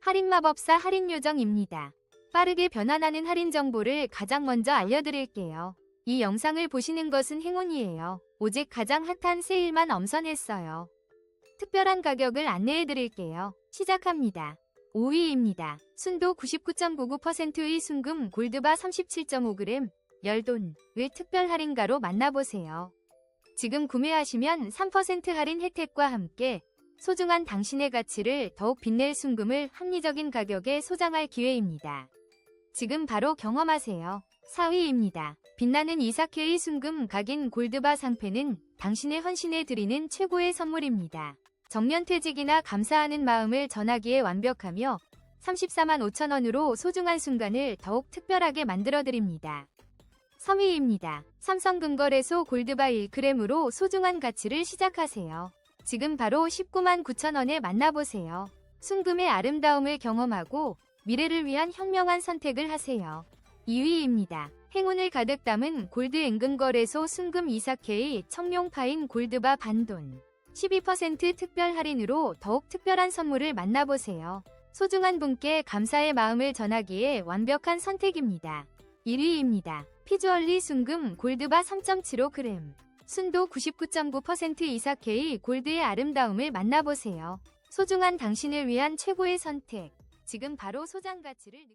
할인마법사 할인요정입니다. 빠르게 변환하는 할인 정보를 가장 먼저 알려드릴게요. 이 영상을 보시는 것은 행운이에요. 오직 가장 핫한 세일만 엄선했어요. 특별한 가격을 안내해드릴게요. 시작합니다. 5위입니다. 순도 99.99%의 순금 골드바 37.5g, 열돈을 특별 할인가로 만나보세요. 지금 구매하시면 3% 할인 혜택과 함께 소중한 당신의 가치를 더욱 빛낼 순금을 합리적인 가격에 소장할 기회입니다. 지금 바로 경험하세요. 4위입니다. 빛나는 이사케의 순금 각인 골드바 상패는 당신의 헌신에 드리는 최고의 선물입니다. 정년 퇴직이나 감사하는 마음을 전하기에 완벽하며 34만 5천원으로 소중한 순간을 더욱 특별하게 만들어드립니다. 3위입니다. 삼성금거래소 골드바 1g으로 소중한 가치를 시작하세요. 지금 바로 19만 9천원에 만나보세요. 순금의 아름다움을 경험하고 미래를 위한 현명한 선택을 하세요. 2위입니다. 행운을 가득 담은 골드 앵금거래소 순금 이사케의 청룡파인 골드바 반돈 12% 특별 할인으로 더욱 특별한 선물을 만나보세요. 소중한 분께 감사의 마음을 전하기에 완벽한 선택입니다. 1위입니다. 피주얼리 순금 골드바 3.75g 순도 99.9% 이사케의 골드의 아름다움을 만나보세요. 소중한 당신을 위한 최고의 선택. 지금 바로 소장 가치를 느...